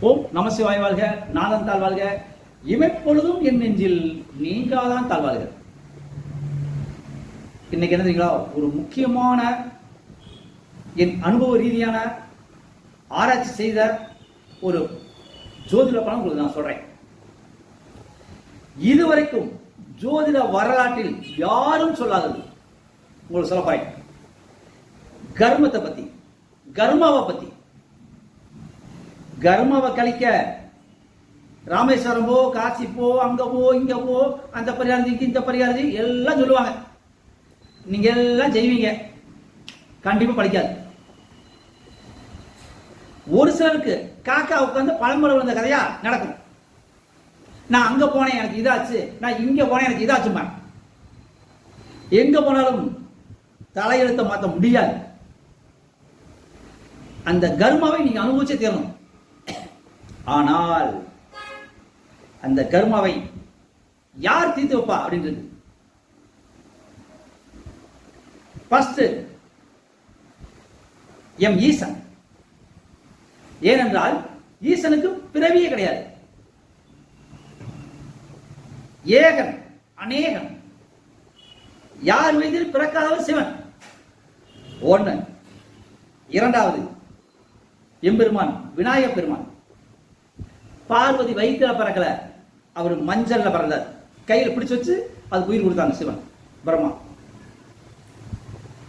ஓம் நமசிவாய் வாழ்க நாதன் தாழ் வாழ்க. இமைப்பொழுதும் என் நெஞ்சில் நீங்காதான் தாழ் வாழ்க. இன்னைக்கு என்ன தெரியுங்களா? ஒரு முக்கியமான என் அனுபவ ரீதியான ஆராய்ச்சி செய்த ஒரு ஜோதிட படம் உங்களுக்கு நான் சொல்றேன். இதுவரைக்கும் ஜோதிட வரலாற்றில் யாரும் சொல்லாதது. உங்களுக்கு சொல்ல போறேன். கர்மத்தை பத்தி கர்மாவை பத்தி. கர்மாவை கழிக்க. ராமேஸ்வரமோ காசிப்போ அங்கவோ போ போ அந்த பரிகாரத்துக்கு இந்த பரிகாரம் எல்லாம் சொல்லுவாங்க. நீங்க எல்லாம் செய்வீங்க கண்டிப்பா படிக்காது ஒரு சிலருக்கு காக்கா உட்காந்து பழம்பரம் விழுந்த கதையா நடக்கும். நான் அங்க போனேன் எனக்கு இதாச்சு. நான் இங்க போனேன் எனக்கு இதாச்சுமா எங்க போனாலும் தலையெழுத்த மாற்ற முடியாது. அந்த கர்மாவை நீங்க அனுபவிச்சே தீரணும். ஆனால் அந்த கர்மாவை யார் தீர்த்து வைப்பா அப்படின்றது? ஃபர்ஸ்ட் எம் ஈசன். ஏனென்றால் ஈசனுக்கு பிறவியே கிடையாது. ஏகன் அநேகன். யார் வயதில் பிறக்காதவர் சிவன்? ஒண்ணு. இரண்டாவது எம்பெருமான் விநாயகப் பெருமான். பார்வதி வயிற்றுல பறக்கல. அவர் மஞ்சள்ல பறந்தார் கையில் பிடிச்சு வச்சு அது உயிர் கொடுத்தாங்க சிவன் பிரம்மா.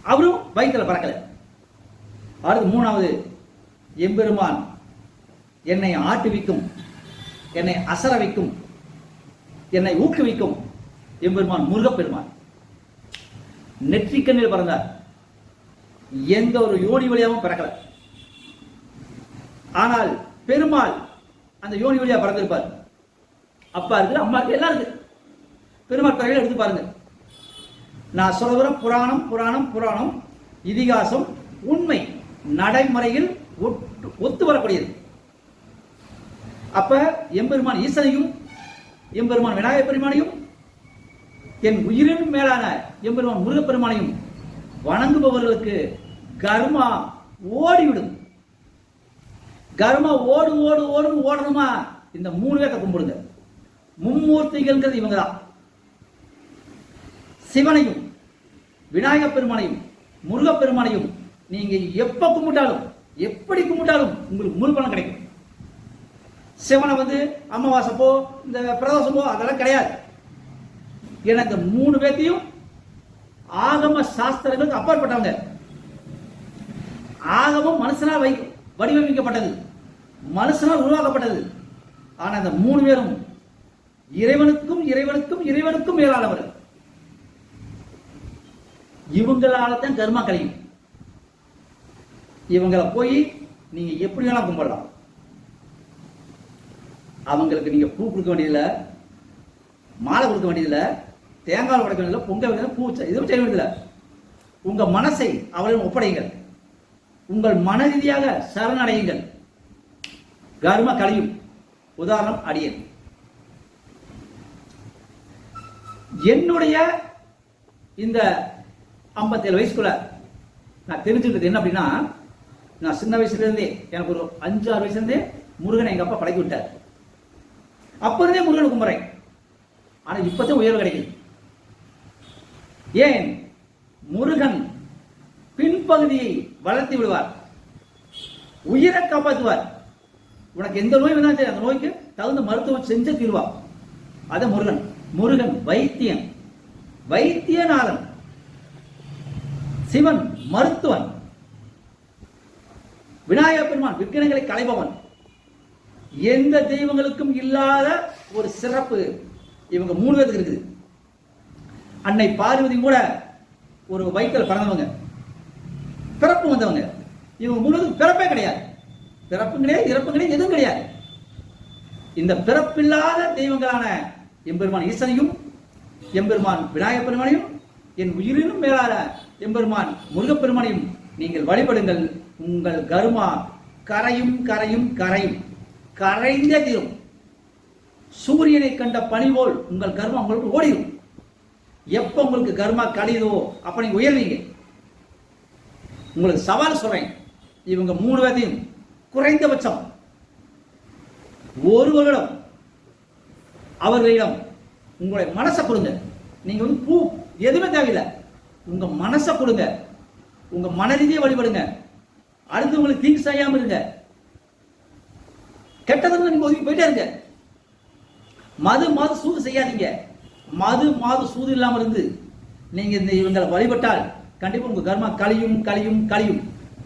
அவரும் வயிற்றுல பறக்கல. அடுத்து மூணாவது எம்பெருமான் என்னை ஆட்டுவிக்கும் என்னை அசர வைக்கும் என்னை ஊக்குவிக்கும் எம்பெருமான் முருகப்பெருமான். நெற்றிக்கண்ணில் பிறந்தார். எந்த ஒரு யோனி வழியாகவும் பிறக்கல. ஆனால் பெருமாள் அந்த யோனி வழியா பறந்துருப்பார். அப்பா இருக்கு அம்மா இருக்கு எல்லாம் இருக்கு பெருமாள் பிறகு எடுத்து பாருங்க. நான் சொல்லுகிற புராணம் புராணம் புராணம் இதிகாசம் உண்மை நடைமுறையில் ஒத்து வரக்கூடியது. அப்ப எம்பெருமான் ஈசனையும் எம்பெருமான் விநாயகப் பெருமானையும் என் உயிரின் மேலான எம்பெருமான் முருகப்பெருமானையும் வணங்குபவர்களுக்கு கர்மா ஓடிவிடும். கர்மா ஓடு ஓடு ஓடுன்னு ஓடணுமா? இந்த மூணு பேர்த்த கும்பிடுங்க. மும்மூர்த்திகள்ங்கிறது இவங்க தான் சிவனையும் விநாயகப் பெருமானையும் முருகப் பெருமானையும் நீங்க எப்ப கும்பிட்டாலும் எப்படி கும்பிட்டாலும் உங்களுக்கு முழு கிடைக்கும். சிவனை வந்து அமாவாசைப்போ இந்த பிரதோஷமோ அதெல்லாம் கிடையாது. ஏன்னா இந்த மூணு பேர்த்தையும் ஆகம சாஸ்திரங்களுக்கு அப்பாற்பட்டவங்க. ஆகமம் மனுஷனால் வை வடிவமைக்கப்பட்டது. மனுஷனால் உருவாக்கப்பட்டது. ஆனா அந்த மூணு பேரும் இறைவனுக்கும் இறைவனுக்கும் இறைவனுக்கும் மேலானவர். இவங்களால தான் கர்மா கழியும் இவங்களை போய் நீங்க எப்படி வேணா கும்பிடலாம். அவங்களுக்கு நீங்க பூ கொடுக்க வேண்டியதில்லை மாலை கொடுக்க வேண்டியதில்லை தேங்காய் உடைக்க வேண்டியதில்லை பொங்க வேண்டியதில்லை பூ எதுவும் செய்ய வேண்டியதில்லை. உங்க மனசை அவரிடம் ஒப்படையுங்கள். உங்கள் மன ரீதியாக சரணடையுங்கள். கர்ம கழியும். உதாரணம் அடியன். என்னுடைய இந்த 57 வயசுக்குள்ள நான் தெரிஞ்சுக்கிட்டது என்ன அப்படின்னா நான் சின்ன வயசுல இருந்தே எனக்கு ஒரு அஞ்சு ஆறு வயசுல இருந்தே முருகனை எங்க அப்பா பழகி விட்டார். அப்ப இருந்தே முருகனை கும்பிட்றேன். ஆனா இப்பதான் உயர்வு கிடைக்குது. ஏன்? முருகன் பின்பகுதியை வளர்த்தி விடுவார். உயிரை காப்பாற்றுவார். உனக்கு எந்த நோய் வந்தாலும் சரி அந்த நோய்க்கு தகுந்த மருத்துவம் செஞ்ச தீர்வா? அத முருகன் முருகன் வைத்தியன் வைத்தியநாதன் சிவன் மருத்துவன் விநாயகப் பெருமான் விக்கிரங்களை களைபவன். எந்த தெய்வங்களுக்கும் இல்லாத ஒரு சிறப்பு இவங்க மூணு பேருக்கு இருக்குது. அன்னை பார்வதி கூட ஒரு வயிற்றில் பிறந்தவங்க. பிறப்பு வந்தவங்க. இவங்க மூணு பிறப்பே கிடையாது. பிறப்பும் கிடையாது இறப்பும் கிடையாது எதுவும் கிடையாது. இந்த பிறப்பில்லாத தெய்வங்களான எம்பெருமான் ஈசனையும் எம்பெருமான் விநாயகப் பெருமானையும் என் உயிரினும் மேலான எம்பெருமான் முருகப்பெருமானையும் நீங்கள் வழிபடுங்கள். உங்கள் கருமா கரையும் கரையும் கரையும் கரைந்தே தீரும். சூரியனை கண்ட பனி போல் உங்கள் கர்மா உங்களுக்கு ஓடிடும். எப்போ உங்களுக்கு கர்மா கழியுதோ அப்ப உயர்வீங்க. உங்களுக்கு சவால் சொல்றேன். இவங்க மூணு பேர்த்தையும் குறைந்தபட்சம் ஒரு வருடம் அவர்களிடம் உங்களுடைய மனசை கொடுங்க. நீங்க வந்து பூ எதுவுமே தேவையில்லை. உங்க மனசை கொடுங்க. உங்க மனதிலேயே வழிபடுங்க. அடுத்து உங்களுக்கு தீங்கு செய்யாம இருங்க. கெட்டதுன்னு நீங்க ஒதுக்கி போயிட்டே இருங்க. மது மாது சூது செய்யாதீங்க. மது மாது சூது இல்லாம இருந்து நீங்க இந்த இவங்களை வழிபட்டால் கண்டிப்பா உங்க கர்மா கழியும் கழியும் கழியும்.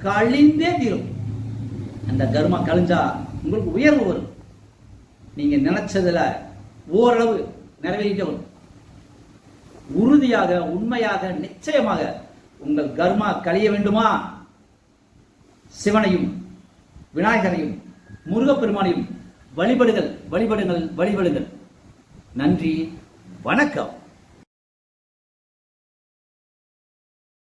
கழிந்தே தீரும். அந்த கர்மா கழிஞ்சா உங்களுக்கு உயர்வு வரும். நீங்க நினைச்சதுல ஓரளவு நிறைவேறிட்டு வரும். உறுதியாக உண்மையாக நிச்சயமாக உங்கள் கர்மா கழிய வேண்டுமா? சிவனையும் விநாயகரையும் முருகப்பெருமானையும் வழிபடுங்கள் வழிபடுங்கள் வழிபடுங்கள். நன்றி வணக்கம்.